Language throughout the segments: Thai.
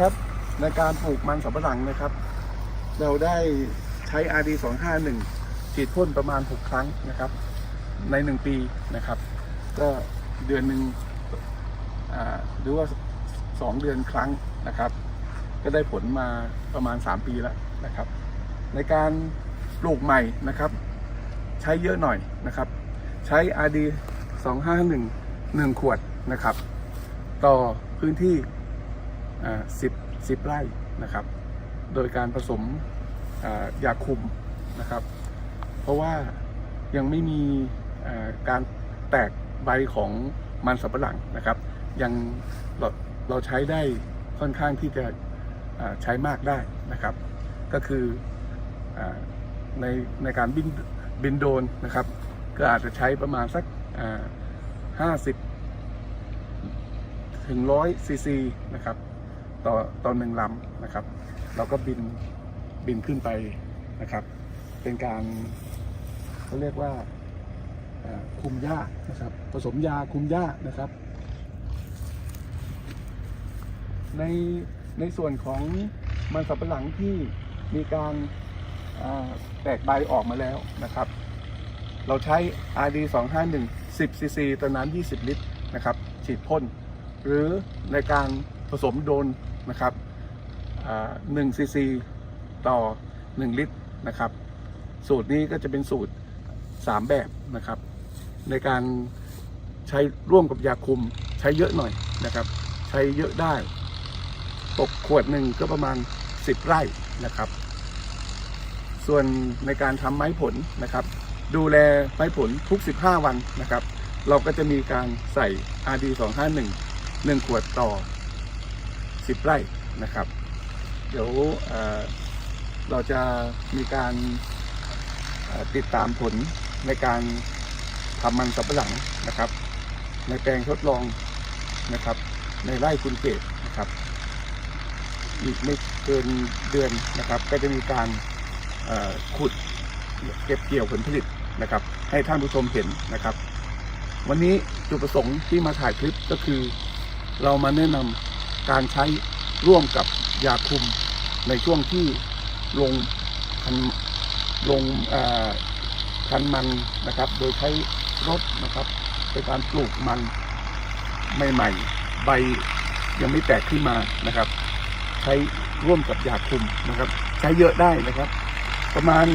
ครับ ในการปลูกมันสำปะหลังนะครับ เราได้ใช้ RD 251ฉีดพ่นประมาณ 6 ครั้งนะครับ ใน 1 ปีนะครับ ก็เดือนหนึ่งหรือว่า 2 เดือนครั้งนะครับ ก็ได้ผลมาประมาณ 3 ปีแล้วนะครับ ในการปลูกใหม่นะครับ ใช้เยอะหน่อยนะครับ ใช้ RD 251 1 ขวดนะครับ ต่อพื้นที่ อ่า10 10ไร่นะครับ โดยการผสมยาคุมนะครับ เพราะว่ายังไม่มีการแตกใบของมันสำปะหลังนะครับ ยังเราเราใช้ได้ค่อนข้างที่จะใช้มากได้นะครับ ก็คืออในในการบินบินโดนนะครับ ก็อาจจะใช้ประมาณสักห้าสิบถึงร้อยซีซีนะครับ ต่อต่อหนึ่งลำนะครับ เราก็บินบินขึ้นไปนะครับ เป็นการเขาเรียกว่าคุมหญ้านะครับ ผสมยาคุมหญ้านะครับ ในในส่วนของมันสำปะหลังที่มีการแตกใบออกมาแล้วนะครับ เราใช้ RD 251 10 cc ต่อน้ำ20 ลิตรนะครับ ฉีดพ่น หรือในการ สมโดนนะครับอ่า1 cc ต่อ 1 ลิตรนะครับ สูตรนี้ก็จะเป็นสูตร 3 แบบนะครับ ในการใช้ร่วมกับยาคุมใช้เยอะหน่อยนะครับ ใช้เยอะได้ตกขวดหนึ่งก็ประมาณ 10 ไร่นะครับ ส่วนในการทำไม้ผลนะครับ ดูแลไม้ผลทุก 15 วันนะครับ เราก็จะมีการใส่ RD 251 1ขวดต่อ 10 ไร่นะครับ เดี๋ยวเเราจะมีการติดตามผลในการทำมันสำปะหลังนะครับ ในแปลงทดลองนะครับ ในไร่คุณเกตนะครับ อีกไม่เกินเดือนนะครับ ก็จะมีการขุดเก็บเกี่ยวผลผลิตนะครับ ให้ท่านผู้ชมเห็นนะครับ วันนี้จุดประสงค์ที่มาถ่ายคลิปก็คือ เรามาแนะนำ การใช้ร่วมกับยาคุมในช่วงที่ลงพันลงพันมันนะครับ โดยใช้รถนะครับในการปลูกมันใหม่ๆ ใบยังไม่แตกขึ้นมานะครับ ใช้ร่วมกับยาคุมนะครับ ใช้เยอะได้นะครับ ประมาณ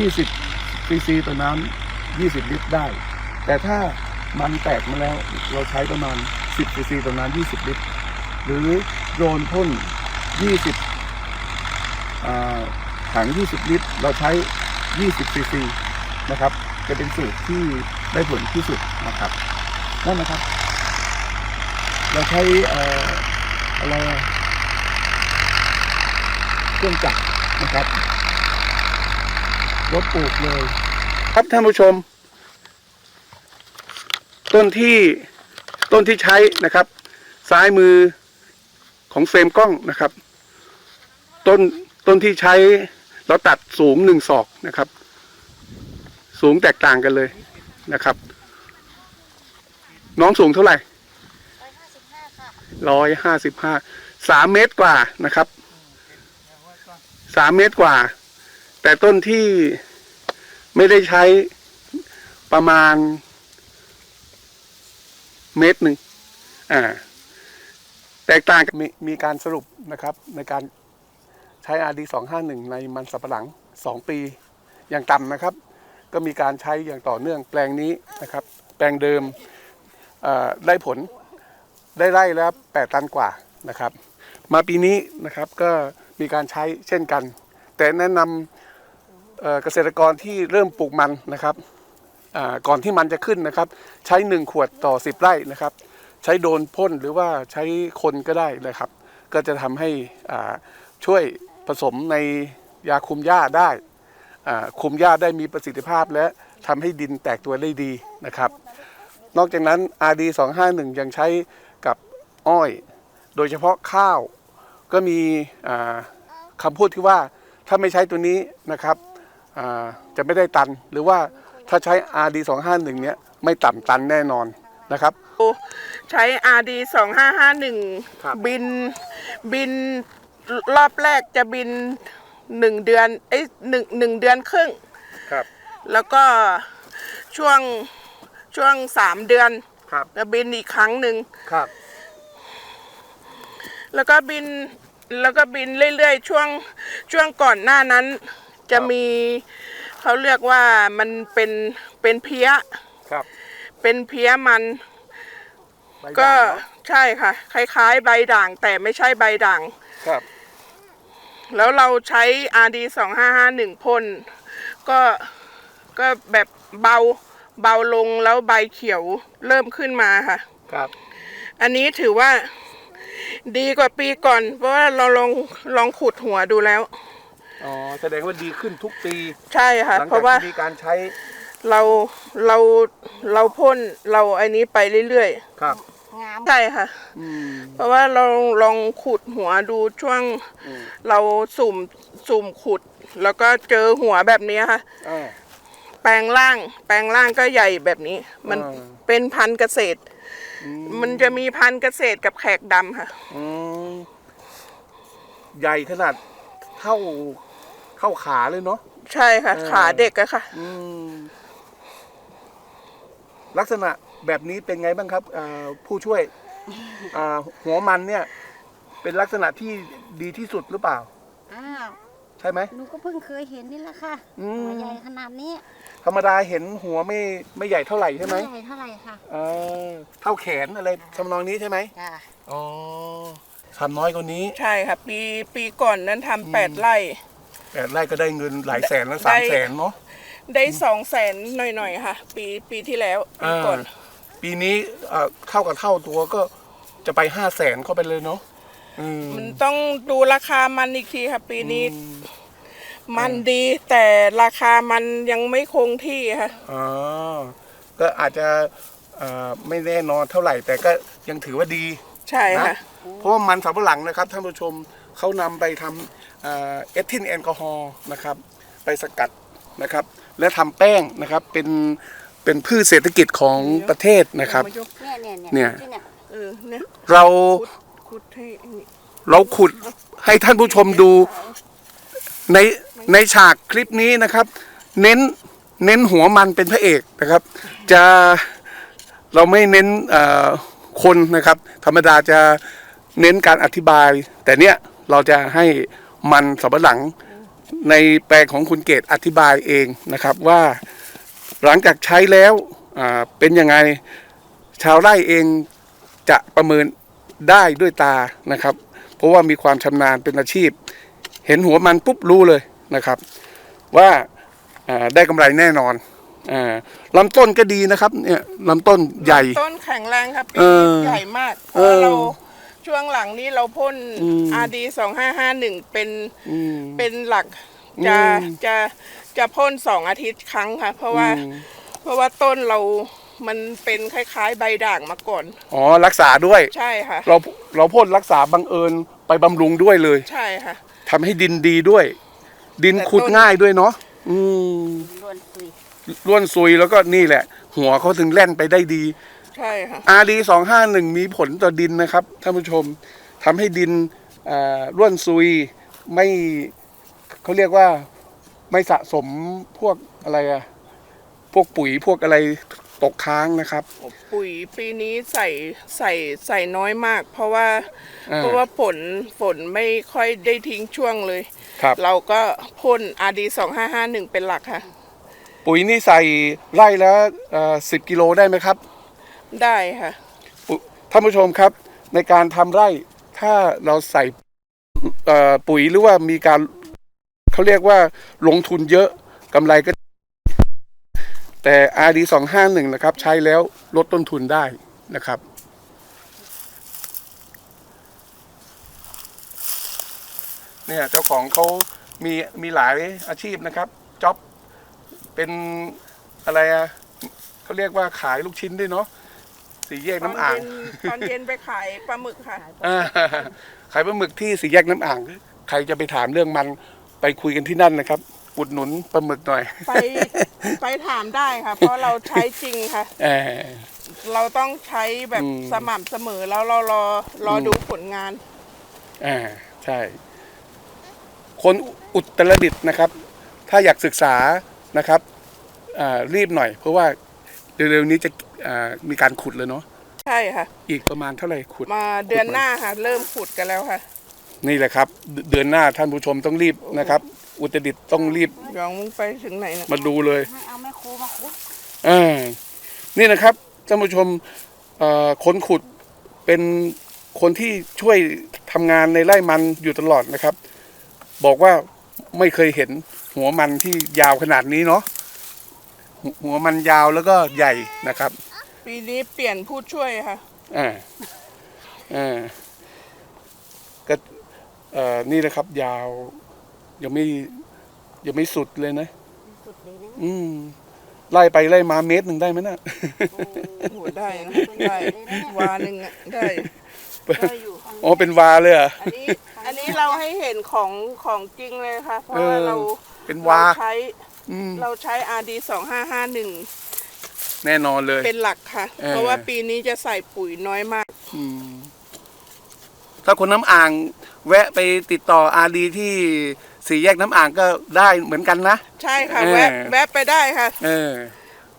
20ซีซีต่อน้ำ20 ลิตรได้ แต่ถ้ามันแตกมาแล้วเราใช้ประมาณ 10ซีซีต่อน้ำ20 ลิตร หรือโดรนพ่น 20ถัง 20 ลิตร เราใช้ 20 ซีซีนะครับ จะเป็นสูตรที่ได้ผลที่สุดนะครับนั่นนะครับ เราใช้อะไรเครื่องจักรนะครับรถปลูกเลย ครับท่านผู้ชม ต้นที่ต้นที่ใช้นะครับ ซ้ายมือ ของเฟรมกล้องนะครับ ต้นต้นที่ใช้เราตัดสูงหนึ่งศอกนะครับ สูงแตกต่างกันเลยนะครับ น้องสูงเท่าไหร่ร้อยห้าสิบห้าค่ะร้อยห้าสิบห้าสามเมตรกว่านะครับสามเมตรกว่า แต่ต้นที่ไม่ได้ใช้ประมาณเมตรหนึ่งอ่า แตกต่างมีมีการสรุปนะครับในการใช้ RD 251 ในมันสับปะหลัง 2 ปีอย่างต่ำนะครับ ก็มีการใช้อย่างต่อเนื่องแปลงนี้นะครับ แปลงเดิมได้ผลได้ไร่แล้ว8ตันกว่านะครับ มาปีนี้นะครับก็มีการใช้เช่นกัน แต่แนะนำเกษตรกรที่เริ่มปลูกมันนะครับก่อนที่มันจะขึ้นนะครับ ใช้ 1 ขวดต่อ 10 ไร่นะครับ ใช้โดนพ่นหรือว่าใช้คนก็ได้เลยครับ ก็จะทำให้ช่วยผสมในยาคุมหญ้าได้คุมหญ้าได้มีประสิทธิภาพและทำให้ดินแตกตัวได้ดีนะครับ นอกจากนั้น RD 251 ยังใช้กับอ้อย โดยเฉพาะข้าว ก็มีคำพูดที่ว่าถ้าไม่ใช้ตัวนี้นะครับจะไม่ได้ตัน หรือว่าถ้าใช้ RD 251 เนี้ยไม่ต่ำตันแน่นอน นะครับ ใช้ RD 2551ครับบินบินรอบแรกจะบินหนึ่งเดือนเอ้ยหนึ่งหนึ่งเดือนครึ่ง ครับแล้วก็ช่วงช่วงสามเดือนครับจะบินอีกครั้งหนึ่ง ครับ แล้วก็บินแล้วก็บินเรื่อยๆ ช่วงช่วงก่อนหน้านั้น จะมีเขาเรียกว่ามันเป็นเป็นเพี้ย ครับ เป็นเพี้ยมัน ใบด่างก็เนอะใช่ค่ะ คล้ายๆ ใบด่างแต่ไม่ใช่ใบด่าง ครับแล้วเราใช้ RD 2551พ่นก็ก็แบบเบาเบาลงแล้วใบเขียวเริ่มขึ้นมาค่ะ ครับอันนี้ถือว่าดีกว่าปีก่อน เพราะว่าเราลองลองขุดหัวดูแล้ว อ๋อแสดงว่าดีขึ้นทุกปี ใช่ค่ะ หลังเพจากราะว่าที่มีการใช้ เราเราเราพ่นเราไอ้นี้ไปเรื่อยครับ งามๆใช่ค่ะ อืม เพราะว่าเราลองขุดหัวดูช่วงอืม เราสุ่มสุ่มขุด แล้วก็เจอหัวแบบนี้ค่ะอ่าแปลงร่าง แปลงร่างก็ใหญ่แบบนี้ มันอ่า เป็นพันธุ์เกษตร อืมันจะมีพันธุ์เกษตรกับแขกดำค่ะ อืมใหญ่ขนาดเท่าเข้าขาเลยเนาะ ใช่ค่ะเออขาเด็กอะค่ะ อืม ลักษณะแบบนี้เป็นไงบ้างครับอ่าผู้ช่วยอ่าหัวมันเนี่ย เป็นลักษณะที่ดีที่สุดหรือเปล่า อ้าวใช่ไหมหนูก็เพิ่งเคยเห็นนี่แหละค่ะอืมหัวใหญ่ขนาดนี้ ธรรมดาเห็นหัวไม่ไม่ใหญ่เท่าไหร่ใช่ไหมใหญ่เท่าไหร่ค่ะเออเท่าแขนอะไรทำนองนี้ใช่ไหมจ้าอ๋อทำน้อยกว่านี้ ใช่ค่ะปีปีก่อนนั้นทำแปดไร่แปดไร่ก็ได้เงินหลายแสนแล้วได้สามแสนเนาะ ได้สองแสนหน่อยๆค่ะ ปีปีที่แล้วปีก่อนอ่าปีนี้เอ่อเท่ากับเท่าตัวก็จะไปห้าแสนเข้าไปเลยเนาะอืม มันต้องดูราคามันอีกทีค่ะ ปีนี้ มันดีแต่ราคามันยังไม่คงที่ค่ะ อ๋อ ก็อาจจะเอ่อไม่แน่นอนเท่าไหร่แต่ก็ยังถือว่าดีใช่นะค่ะ เพราะว่ามันสำปะหลังนะครับท่านผู้ชมเขานำไปทำเอ่อเอทิลแอลกอฮอล์นะครับ ไปสกัดนะครับ และทำแป้งนะครับเป็นเป็นพืชเศรษฐกิจของประเทศนะครับมายกเนี่ยเนี่ยเนี่ยที่เนี่ยเออเนี่ยเราขุดให้นี่เราขุดให้ท่านผู้ชมดูในในฉากคลิปนี้นะครับ เน้นเน้นหัวมันเป็นพระเอกนะครับ จะเราไม่เน้นเอ่อคนนะครับ ธรรมดาจะเน้นการอธิบาย แต่เนี้ยเราจะให้มันสำปะหลัง ในแปลงของคุณเกตอธิบายเองนะครับว่าหลังจากใช้แล้วอ่าเป็นยังไงชาวไร่เองจะประเมินได้ด้วยตานะครับ เพราะว่ามีความชำนาญเป็นอาชีพ เห็นหัวมันปุ๊บรู้เลยนะครับ ว่าอ่าได้กำไรแน่นอนอาลำต้นก็ดีนะครับเนี่ยลำต้นใหญ่ต้นแข็งแรงครับปีเออนี้ใหญ่มากเพเอราะอเราช่วงหลังนี้เราพ่นอืม RD สองห้าห้าหนึ่งเป็นอืมเป็นหลัก จะอืมจะจะพ่นสองอาทิตย์ครั้งค่ะ เพราะว่าอืม เพราะว่าต้นเรามันเป็นคล้ายๆ ใบด่างมาก่อน อ๋อรักษาด้วย ใช่ค่ะ เราเราพ่นรักษาบังเอิญไปบำรุงด้วยเลยใช่ค่ะ ทำให้ดินดีด้วย ดินแต่ขุดต้นง่ายด้วยเนาะอืมล้วนซุยร่วนซุยแล้วก็นี่แหละ หัวเขาถึงแล่นไปได้ดี ใช่ค่ะ อาดีสองห้าหนึ่งมีผลต่อดินนะครับท่านผู้ชมทำให้ดินอ่าร่วนซุยไม่ เขาเรียกว่าไม่สะสมพวกอะไรอะพวกปุ๋ยพวกอะไรตกค้างนะครับ ปุ๋ยปีนี้ใส่ใส่ใส่น้อยมาก เพราะว่าอ่าเพราะว่าฝนฝนไม่ค่อยได้ทิ้งช่วงเลย ครับ เราก็พ่น RD สองห้าห้าหนึ่งเป็นหลักค่ะ ปุ๋ยนี่ใส่ไร่ละสิบกิโลได้ไหมครับ ได้ค่ะ ปุท่านผู้ชมครับในการทำไร่ถ้าเราใส่เอ่อปุ๋ยหรือว่ามีการ เขาเรียกว่าลงทุนเยอะกำไรก็ แต่ RD 2 5 1 นะครับ ใช้แล้วลดต้นทุนได้นะครับเนี่ยเจ้าของเขามีมีหลายอาชีพนะครับจ็อบเป็นอะไรอะเขาเรียกว่าขายลูกชิ้นด้วยเนาะสีแยกตอนน้ำอ่างเย็นตอนเย็นไปขายปลาหมึกค่ะอ่าขายปลาหมึกที่สี่แยกน้ำอ่าง ใครจะไปถามเรื่องมัน ไปคุยกันที่นั่นนะครับ อุดหนุนปลาหมึกหน่อย ไปไปถามได้ค่ะ เพราะเราใช้จริงค่ะ เออ เราต้องใช้แบบอืม สม่ำเสมอแล้วเรารอรออมดูผลงาน อ่าใช่ คนอุตรดิตถ์นะครับ ถ้าอยากศึกษานะครับอ่ารีบหน่อย เพราะว่าเร็วๆนี้จะอ่ามีการขุดเลยเนาะใช่ค่ะ อีกประมาณเท่าไหร่ขุด มาเดือนหน้าค่ะ เริ่มขุดกันแล้วค่ะ นี่แหละครับเดเดือนหน้าท่านผู้ชมต้องรีบนะครับ อุตรดิตถ์ต้องรีบยองมึงไปถึงไหนนะมาดูเลยให้เอาแม่โคมาขุดอ่านี่นะครับท่านผู้ชมเอ่อคนขุดเป็นคนที่ช่วยทำงานในไร่มันอยู่ตลอดนะครับ บอกว่าไม่เคยเห็นหัวมันที่ยาวขนาดนี้เนาะหัวหัวมันยาวแล้วก็ใหญ่นะครับ ปีนี้เปลี่ยนผู้ช่วยค่ะอ่าอ่าก็เอ่อ นี่นะครับ ยาว ยังไม่ยังไม่สุดเลยนะ สุดเลยนะอืมไล่ไปไล่มาเมตรหนึ่งได้ไหมนะโหได้นะได้วาหนึ่งอะได้ได้อยู่อ๋อเป็นวาเลยเหรอะอันนี้อันนี้เราให้เห็นของของจริงเลยค่ะ เพราะเออว่าเราเป็นเราวาใช้อืมเราใช้ RD สองห้าห้าหนึ่งแน่นอนเลย เป็นหลักค่ะเออเพราะว่าปีนี้จะใส่ปุ๋ยน้อยมาก อืม ถ้าคนน้ำอ่างแวะไปติดต่ออาดีที่สี่แยกน้ำอ่างก็ได้เหมือนกันนะ ใช่ค่ะเออแวะแวะไปได้ค่ะ เออ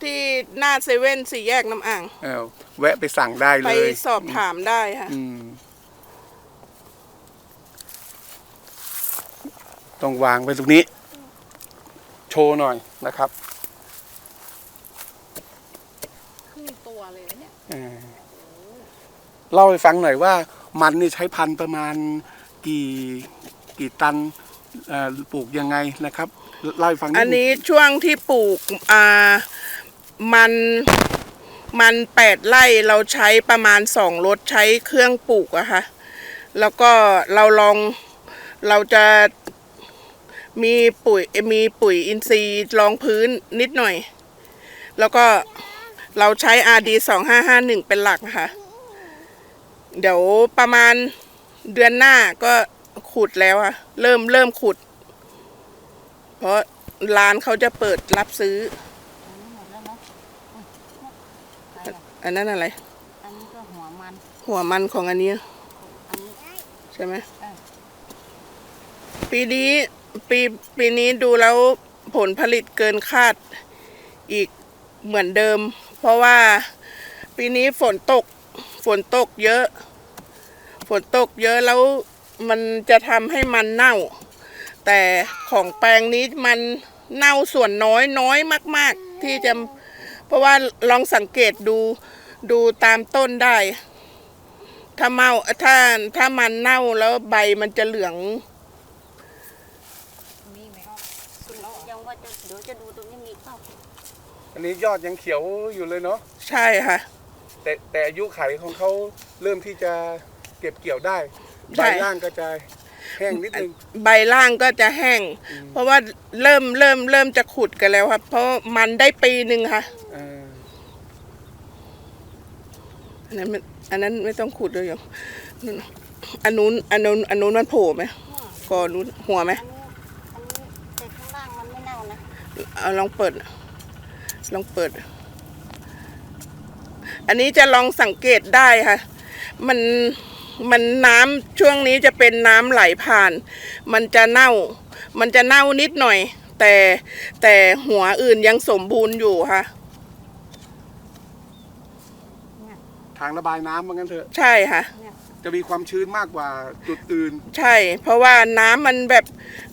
ที่หน้าเซเว่นสี่แยกน้ำอ่างเออแวะไปสั่งได้เลไปยสอบถามได้ค่ะอืมต้องวางไปตรงนี้ โชว์หน่อยนะครับครึ่งตัวเลยนะเนี่ยเออเล่าให้ฟังหน่อยว่า มันนี่ใช้พันธุ์ประมาณกี่กี่ตันเอ่อปลูกยังไงนะครับเล่าให้ฟังดอันงนี้ช่วงที่ปลูกอ่ามันมันแปดไร่เราใช้ประมาณสองรถใช้เครื่องปลูกอะค่ะแล้วก็เราลองเราจะมีปุ๋ยมีปุ๋ยอินทรีย์รองพื้นนิดหน่อย แล้วก็เราใช้ RD สองห้าห้าหนึ่งเป็นหลักค่ะ เดี๋ยวประมาณเดือนหน้าก็ขุดแล้วค่ะเริ่มเริ่มขุด เพราะร้านเขาจะเปิดรับซื้อ อันนี้หมดแล้วเนาะอุ๊ยอะไรอะอันนั้นอะไร อันนี้ก็หัวมัน หัวมันของอันนี้อันนี้ใช่ไหมเออปีนี้ปีปีนี้ดูแล้วผลผลิตเกินคาดอีกเหมือนเดิม เพราะว่าปีนี้ฝนตก ฝนตกเยอะ ฝนตกเยอะแล้วมันจะทำให้มันเน่า แต่ของแปลงนี้มันเน่าส่วนน้อยน้อยมาก ๆ ที่จะเพราะว่าลองสังเกตดูดูตามต้นได้ ถ้าเมาถ้าถ้ามันเน่าแล้วใบมันจะเหลืองมีไหมครับคุณน้องยังว่าจะเดี๋ยวจะดูตรงนี้มีเปล่าอันนี้ยอดยังเขียวอยู่เลยเนาะใช่ค่ะ แต่แต่อายุไขของเขาเริ่มที่จะเก็บเกี่ยวได้ใช่ ใบล่างก็จะแห้งนิดนึง ใบล่างก็จะแห้งเพราะว่าเริ่มเริ่มเริ่มจะขุดกันแล้วครับ เพราะมันได้ปีหนึ่งค่ะเอออันนั้นไม่อันนั้นไม่ต้องขุดด้วยหรอกนั่นน่ะอันนู้นอันนู้นอันนู้นมันโผล่ไหมกอนู้นหัวไหมอันนี้อันนี้แต่ข้างล่างมันไม่เน่านะเอาลองเปิด ลองเปิด อันนี้จะลองสังเกตได้ค่ะ มันมันน้ำช่วงนี้จะเป็นน้ำไหลผ่าน มันจะเน่า มันจะเน่านิดหน่อย แต่แต่หัวอื่นยังสมบูรณ์อยู่ค่ะ ทางระบายน้ำว่างั้นเถอะ ใช่ค่ะ จะมีความชื้นมากกว่าจุดอื่น ใช่ เพราะว่าน้ำมันแบบ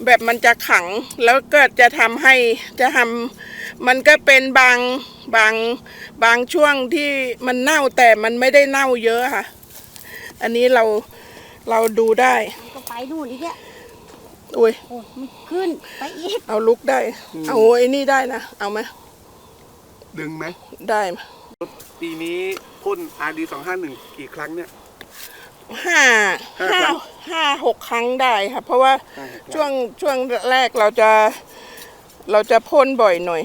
แบบมันจะขังแล้วก็จะทำให้จะทำมันก็เป็นบางบางบางช่วงที่มันเน่าแต่มันไม่ได้เน่าเยอะค่ะ อันนี้เราเราดูได้มันก็ไปนู่นอีกแล้วอุ้ยโอ้มันขึ้นไปอีกเอาลุกได้เอาไอ้นี่ได้นะเอาไหมดึงไหมได้ไหมปีนี้พ่น RD 251กี่ครั้งเนี่ย ห้าห้าห้าครั้งห้าหกครั้งได้ค่ะ เพราะว่าห้าหกครั้ง ช่วงช่วงแรกเราจะเราจะพ่นบ่อยหน่อย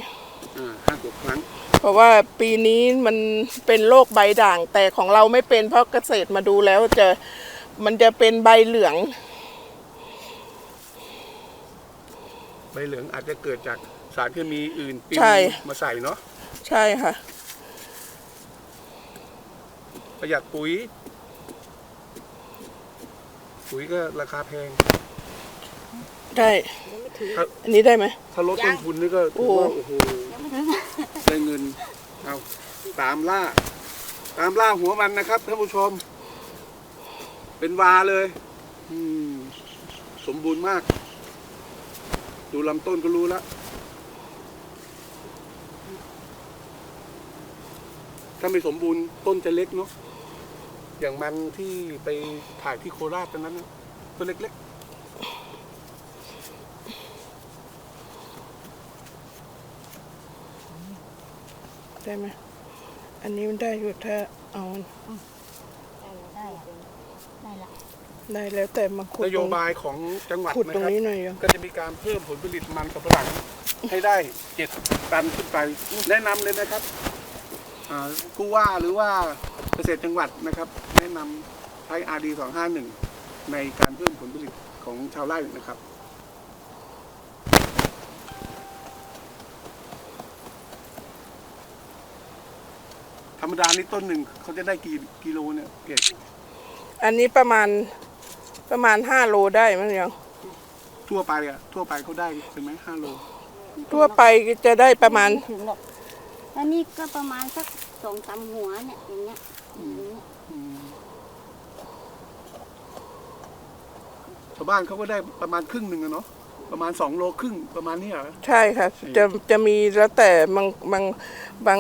อ่าห้าหกครั้งเพราะว่าปีนี้มันเป็นโรคใบด่าง แต่ของเราไม่เป็นเพราะเกษตรมาดูแล้วจะมันจะเป็นใบเหลือง ใบเหลืองอาจจะเกิดจากสารเคมีอื่นปีนใช่ มาใส่เนาะใช่ค่ะ ประหยัดปุ๋ย ปุ๋ยก็ราคาแพง ได้ยังไม่ถึงอันนี้ได้ไหม ถ้าลดต้นทุนนี่ก็ถือว่าโอ้โหยังไม่ถึงได้เงิน เอาตามล่า ตามล่าหัวมันนะครับท่านผู้ชม เป็นวาเลย อืม สมบูรณ์มาก ดูลำต้นก็รู้แล้วถ้าไม่สมบูรณ์ต้นจะเล็กเนาะ อย่างมันที่ไปถ่ายที่โคราชตอนนั้นน่ะต้นเล็กได้ไหม อันนี้มันได้อยู่ถ้าเอาได้อะได้ละได้แล้วแต่มาขุดๆนโยตรงบายของจังหวัดขุดนะตรงครับนี้หน่อยยังก็จะมีการเพิ่มผลผลิตมันสำปะหลังให้ได้เจ็ดตันขึ้นไป แนะนำเลยนะครับอ่าผู้ว่าหรือว่าเกษตรจังหวัดนะครับ แนะนำใช้ RD 251 ในการเพิ่มผลผลิตของชาวไร่นะครับธรรมดานี่ต้นหนึ่งเขาจะได้กี่กิโลเนี่ยเกศอันนี้ประมาณประมาณห้าโลได้มั้งยังทั่วไปอะทั่วไปเขาได้ใช่ไหมห้าโล ทั่วไปจะได้ประมาณไถึงหรอกอันนี้ก็ประมาณสักสองสามหัวเนี่ยอย่างเงี้ยอย่างเงี้ย อืม ชาวบ้านเขาก็ได้ประมาณครึ่งหนึ่งอะเนาะประมาณสองโลครึ่งประมาณนี้เหรอ ใช่ค่ะจะจะมีแล้วแต่บางบางบาง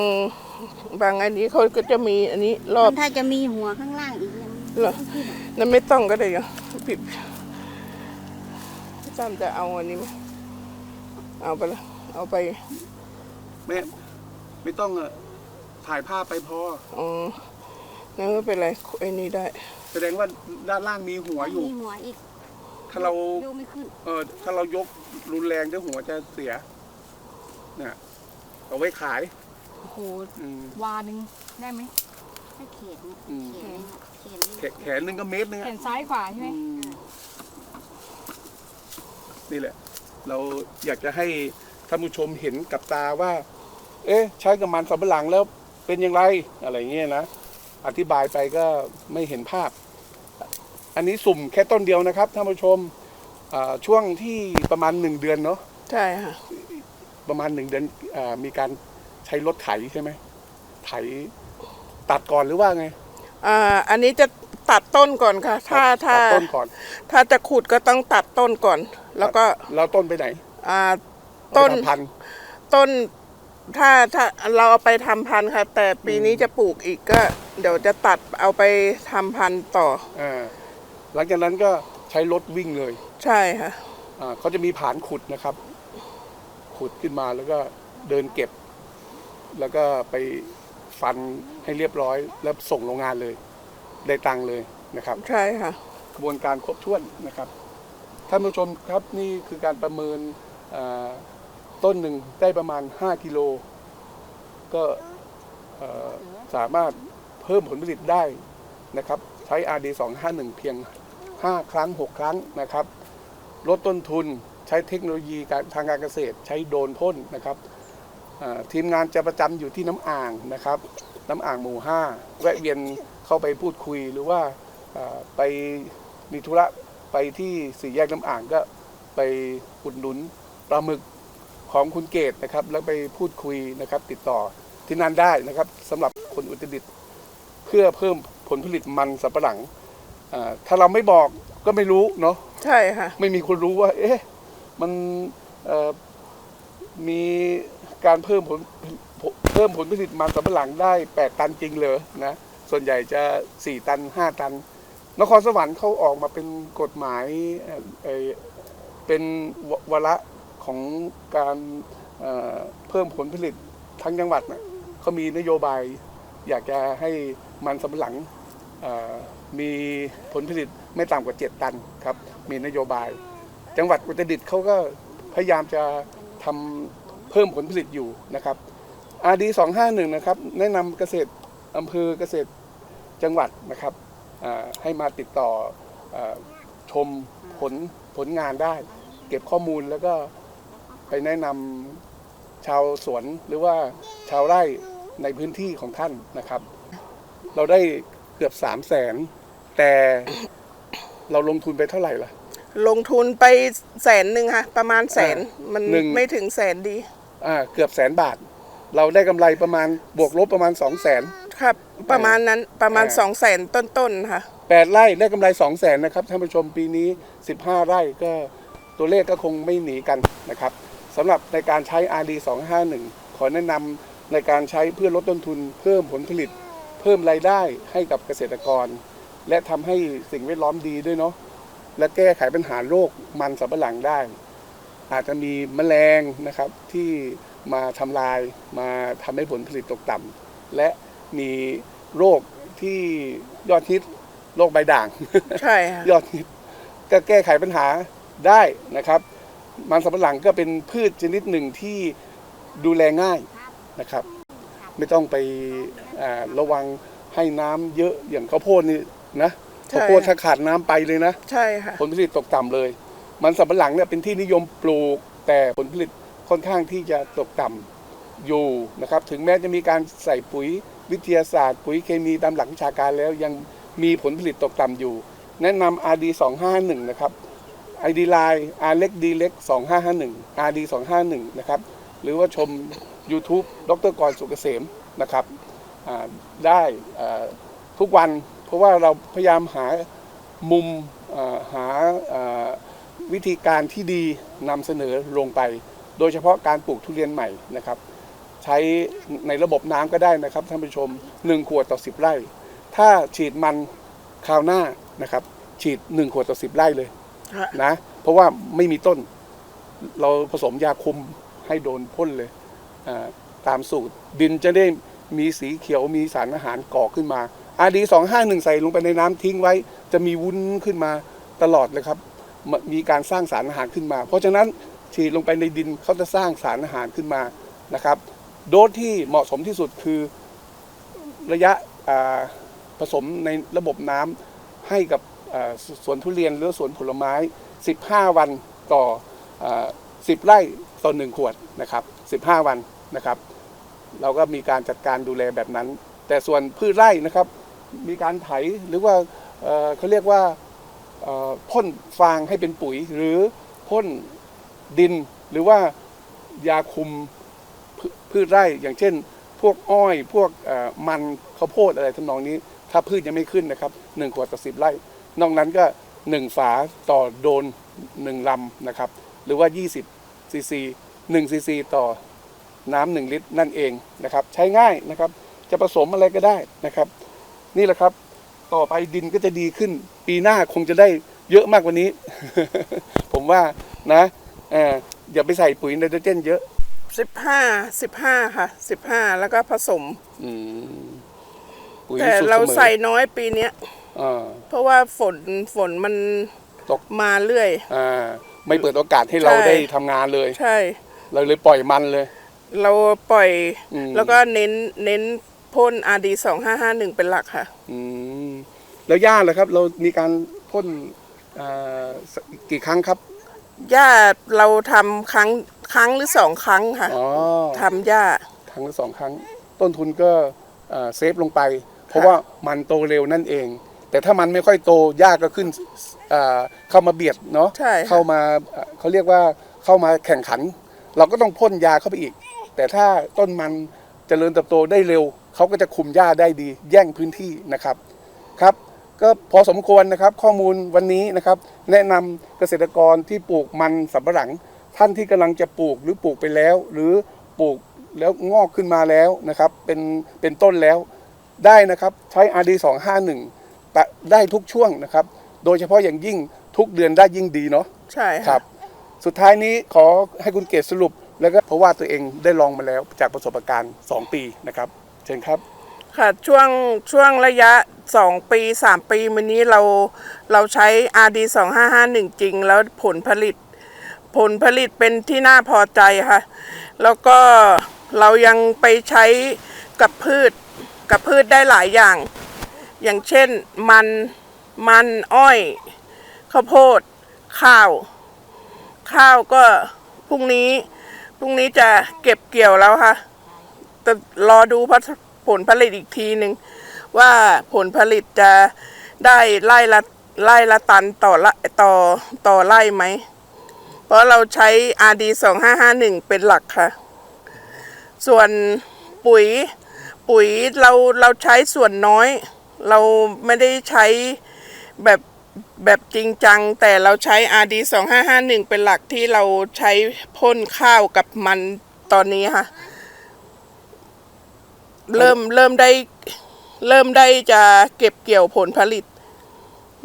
บางอันนี้เขาก็จะมีอันนี้รอบถ้าจะมีหัวข้างล่างอีกเนี่ยเหรอนั่นไม่ต้องก็ได้ยังผิดพี่ตั้มจะเอาอันนี้ไหมเอาไปละเอาไปไม่ไม่ต้องอะถ่ายภาพไปพอ อ๋อนั่นไม่เป็นไรไอ้นี่ได้ แสดงว่าด้านล่างมีหัวอยู่ มีหัวอีก ถ้าเราดูไม่ขึ้นเออถ้าเรายกรุนแรงเดี๋ยวหัวจะเสียเนี่ยเอาไว้ขายโอ้โหอืม วาหนึ่งได้ไหมถ้าเขตเนี่ยอืม เขตเนี่ยเขตแขเนี่ยแขนหนึ่งก็เมตรนึงแขอะนซ้ายขวาใช่ไหมอืมนี่แหละ เราอยากจะให้ท่านผู้ชมเห็นกับตาว่า เอ๊ะ ใช้กับมันสำปะหลังแล้วเป็นอย่างไรอะไรเงี้ยนะ อธิบายไปก็ไม่เห็นภาพ อันนี้สุ่มแค่ต้นเดียวนะครับท่านผู้ชมอ่าช่วงที่ประมาณหนึ่งเดือนเนาะใช่ค่ะประมาณหนึ่งเดือนอามีการใช้รถไถใช่ไหมไถตัดก่อนหรือว่าไงอ่าอันนี้จะตัดต้นก่อนค่ะ ถ้าตัดถ้าตัดต้นก่อน ถ้าจะขุดก็ต้องตัดต้นก่อน แล้วก็แล้วต้นไปไหน อ่าเอาไปต้นทำพันธุ์ต้นถ้าถ้าเราเอาไปทำพันธุ์ค่ะ แต่ปีนี้จะปลูกอีกก็ เดี๋ยวจะตัดเอาไปทำพันธุ์ต่ออ่า หลังจากนั้นก็ใช้รถวิ่งเลยใช่ค่ะ อ่าเขาจะมีผานขุดนะครับ ขุดขึ้นมาแล้วก็เดินเก็บ แล้วก็ไปฟันให้เรียบร้อย แล้วส่งโรงงานเลย ได้ตังค์เลยนะครับ ใช่ค่ะ กระบวนการครบถ้วนนะครับท่านผู้ชมครับนี่คือการประเมินอ่าต้นหนึ่งได้ประมาณ 5 กิโล ก็เอ่อสามารถเพิ่มผลผลิตได้นะครับ ใช้ RD 251 เพียง 5 ครั้ง 6 ครั้งนะครับลดต้นทุนใช้เทคโนโลยีการทางการเกษตร ใช้โดรนพ่นนะครับทีมงานจะประจำอยู่ที่น้ำอ่างนะครับ น้ำอ่างหมู่ 5 แวะเวียนเข้าไปพูดคุยหรือว่าไปมีธุระไปที่สี่แยกน้ำอ่างก็ไปอุดหนุนปลาหมึกของคุณเกตนะครับ แล้วไปพูดคุยนะครับ ติดต่อที่นั่นได้นะครับสำหรับคนอุตรดิตถ์เพื่อเพิ่มผลผลิตมันสำปะหลัง ถ้าเราไม่บอกก็ไม่รู้เนาะใช่ค่ะ ไม่มีคนรู้ว่า เอ๊ะมันเอ่อมีการเพิ่มผลเพิ่มผลผลิตมันสำปะหลังได้ 8 ตันจริงเหรอนะส่วนใหญ่จะ 4 ตัน 5 ตัน นครสวรรค์เขาออกมาเป็นกฎหมายเอ่อเอ่อเป็นววาระของการเอ่อเพิ่มผลผลิตทั้งจังหวัดนะเขามีนโยบายอยากจะให้มันสำปะหลังเอ่อ มีผลผลิตไม่ต่ำกว่า 7 ตันครับ มีนโยบาย จังหวัดอุตรดิตถ์เขาก็พยายามจะทำเพิ่มผลผลิตอยู่นะครับ RD 251นะครับ แนะนำเกษตรอำเภอเกษตรจังหวัดนะครับให้มาติดต่ออชมผลผลงานได้ เก็บข้อมูลแล้วก็ไปแนะนำชาวสวนหรือว่าชาวไร่ในพื้นที่ของท่านนะครับ เราได้เกกือบสามแสน แต่เราลงทุนไปเท่าไหร่ล่ะ ลงทุนไปแสนหนึ่งค่ะ ประมาณแสนมันหนึ่ง ไม่ถึงแสนดีอ่าเกือบแสนบาท เราได้กำไรประมาณบวกลบประมาณสองแสนครับ ประมาณนั้นประมาณเออสองแสนต้นๆค่ะแปดไร่ได้กำไรสองแสนนะครับท่านผู้ชมปีนี้สิบห้าไร่ก็ตัวเลขก็คงไม่หนีกันนะครับสำหรับในการใช้ RD 251 ขอแนะนำในการใช้เพื่อลดต้นทุน เพิ่มผลผลิต เพิ่มรายได้ให้กับเกษตรกร และทำให้สิ่งแวดล้อมดีด้วยเนาะและแก้ไขปัญหาโรคมันสำปะหลังได้ อาจจะมีแมลงนะครับที่มาทำลายมาทำให้ผลผลิตตกต่ำและมีโรคที่ยอดฮิตโรคใบด่างใช่ค่ะยอดฮิตก็แก้ไขปัญหาได้นะครับ มันสำปะหลังก็เป็นพืชชนิดหนึ่งที่ดูแลง่ายนะครับ ไม่ต้องไปอ่าระวังให้น้ำเยอะอย่างข้าวโพดนี่ นะใช่ ข้าวโพดถ้าขาดน้ำไปเลยนะ ใช่ค่ะ ผลผลิตตกต่ำเลย มันสำปะหลังเนี่ยเป็นที่นิยมปลูก แต่ผลผลิตค่อนข้างที่จะตกต่ำอยู่นะครับ ถึงแม้จะมีการใส่ปุ๋ยวิทยาศาสตร์ ปุ๋ยเคมีตามหลักวิชาการแล้วยังมีผลผลิตตกต่ำอยู่ แนะนำ RD 251นะครับ ID Line R เล็ก D เล็ก2551 RD 251นะครับ หรือว่าชม YouTube ดรกรสุกเกษมนะครับอ่าได้อ่าทุกวันเพ ราะว่าเราพยายามหามุมอ่าหาอ่าวิธีการที่ดีนำเสนอลงไป โดยเฉพาะการปลูกทุเรียนใหม่นะครับ ใช้ในระบบน้ำก็ได้นะครับท่านผู้ชม 1 ขวดต่อ 10 ไร่ ถ้าฉีดมันคราวหน้านะครับ ฉีด 1 ขวดต่อ 10 ไร่เลยค่ะนะเพราะว่าไม่มีต้น เราผสมยาคุมให้โดนพ่นเลยอ่าตามสูตร ดินจะได้มีสีเขียวมีสารอาหารก่อขึ้นมา อาดีสองห้าหนึ่งใส่ลงไปในน้ำทิ้งไว้ จะมีวุ้นขึ้นมาตลอดเลยครับ มีการสร้างสารอาหารขึ้นมา เพราะฉะนั้นฉีดลงไปในดินเขาจะสร้างสารอาหารขึ้นมานะครับ โดสที่เหมาะสมที่สุดคือระยะผสมในระบบน้ำให้กับสวนทุเรียนหรือสวนผลไม้ 15 วันต่ออา10 ไร่ต่อ1ขวดนะครับ 15 วันนะครับ เราก็มีการจัดการดูแลแบบนั้น แต่ส่วนพืชไร่นะครับ มีการไถหรือว่าเเขาเรียกว่าพ่นฟางให้เป็นปุ๋ย หรือพ่นดินหรือว่ายาคุมพืพืชไร่อย่างเช่น พวกอ้อยพวกมันข้าวโพดอะไรทำนองนี้ ถ้าพืชยังไม่ขึ้นนะครับหนึ่งขวดต่อสิบไร่ นอกนั้นก็หนึ่งฝาต่อโดนหนึ่งลำนะครับ หรือว่า 20ซีซี1ซีซีต่อน้ำหนึ่งลิตรนั่นเองนะครับ ใช้ง่ายนะครับ จะผสมอะไรก็ได้นะครับ นี่แหละครับ ต่อไปดินก็จะดีขึ้น ปีหน้าคงจะได้เยอะมากกว่านี้ ผมว่านะเอออย่าไปใส่ปุ๋ยไนโตรเจนเยอะสิบห้าสิบห้าค่ะสิบห้าแล้วก็ผสมอืมปุ๋ยแต่สูตเราสมอใส่น้อยปีเนี้ยอ่าเพราะว่าฝนฝนมันตกมาเรื่อยอ่าไม่เปิดโอกาสให้เราใช่ได้ทำงานเลย ใช่ เราเลยปล่อยมันเลย เราปล่อยอืมแล้วก็เน้นเน้น พ่น RD สองห้าห้าหนึ่งเป็นหลักค่ะ อืมแล้วหญ้าล่ะครับ เรามีการพ่นอ่าสกี่ครั้งครับหญ้าเราทำครั้งครั้งหรือสองครั้งค่ะอ๋อทำหญ้า ครั้งละสองครั้ง ต้นทุนก็อ่าเซฟลงไป เพราะว่ามันโตเร็วนั่นเอง แต่ถ้ามันไม่ค่อยโตหญ้าก็ขึ้นอ่าเข้ามาเบียดเนาะใช่ค่ะ เข้ามาอ่าเขาเรียกว่าเข้ามาแข่งขัน เราก็ต้องพ่นยาเข้าไปอีก แต่ถ้าต้นมันเจริญเติบโตได้เร็ว เขาก็จะคุมหญ้าได้ดี แย่งพื้นที่นะครับครับก็พอสมควรนะครับข้อมูลวันนี้นะครับ แนะนำเกษตรกรที่ปลูกมันสำปะหลัง ท่านที่กำลังจะปลูกหรือปลูกไปแล้ว หรือปลูกแล้วงอกขึ้นมาแล้วนะครับ เป็นเป็นต้นแล้วได้นะครับใช้ RD 251ปะได้ทุกช่วงนะครับ โดยเฉพาะอย่างยิ่งทุกเดือนได้ยิ่งดีเนาะใช่ครัค่ะบสุดท้ายนี้ขอให้คุณเกศสรุป แล้วก็เพราะว่าตัวเองได้ลองมาแล้วจากประสบการณ์ 2 ปีนะครับ เชิญครับ ค่ะช่วงช่วงระยะสองปีสามปีมานี้เราเราใช้ RD สองห้าห้าหนึ่งจริง แล้วผลผลิต ผลผลิตเป็นที่น่าพอใจค่ะ แล้วก็เรายังไปใช้กับพืชกับพืชได้หลายอย่าง อย่างเช่นมันมันอ้อยข้าวโพด ข้าว ข้าวก็พรุ่งนี้พรุ่งนี้จะเก็บเกี่ยวแล้วค่ะ แต่รอดูผลผลิตอีกทีหนึ่งว่าผลผลิตจะได้ไล่ละไล่ละตันต่อละต่อต่อไล่ไหม เพราะเราใช้ RD 2551 เป็นหลักค่ะ ส่วนปุ๋ยปุ๋ยเราเราใช้ส่วนน้อย เราไม่ได้ใช้แบบแบบจริงจัง แต่เราใช้ RD 2551 เป็นหลักที่เราใช้พ่นข้าวกับมันตอนนี้ค่ะ เริ่มเริ่มได้เริ่มได้จะเก็บเกี่ยวผลผลิต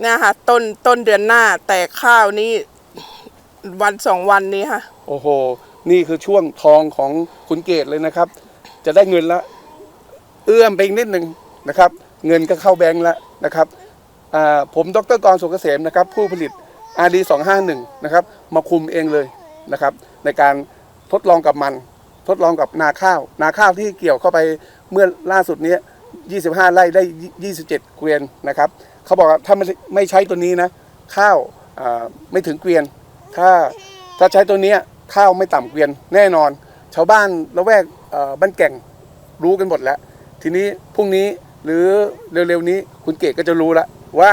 นะคะต้นต้นเดือนหน้าแต่ข้าวนี้วันสองวันนี้ค่ะ โอ้โห นี่คือช่วงทองของคุณเกตเลยนะครับ จะได้เงินละ เอื้อมไปอีกนิดหนึ่งนะครับ เงินก็เข้าแบงค์แล้วนะครับอ่าผมดรกรสุกเกษมนะครับ ผู้ผลิต RD 251นะครับ มาคุมเองเลยนะครับ ในการทดลองกับมัน ทดลองกับนาข้าว นาข้าวที่เกี่ยวเข้าไปเมื่อล่าสุดเนี้ย25 ไร่ได้ 27 เกวียนนะครับเขาบอกว่าถ้าไม่ไม่ใช้ตัวนี้นะข้าวอ่าไม่ถึงเกวียน ถ้าถ้าใช้ตัวเนี้ยข้าวไม่ต่ำเกวียนแน่นอน ชาวบ้านละแวกเอ่อบ้านแก่งรู้กันหมดแล้ว ทีนี้พรุ่งนี้หรือเร็วๆนี้คุณเกศก็จะรู้แล้วว่า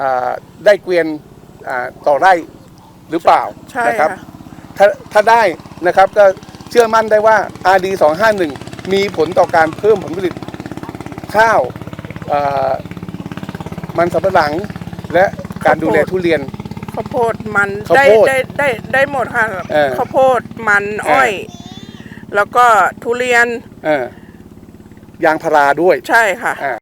อ่าได้เกวียนอ่าต่อไร่หรือเปล่าใช่นะครับค่ะถ้าถ้าได้นะครับก็ เชื่อมั่นได้ว่า RD 251 มีผลต่อการเพิ่มผลผลิตข้าวเอ่อมันสำปะหลัง และการดูแลทุเรียน ข้าวโพดมันข้าวได้โพดได้ได้ได้หมดค่ะเออข้าวโพดมันอ้อย แล้วก็ทุเรียนเอ่อยางพาราด้วยใช่ค่ะ อ่า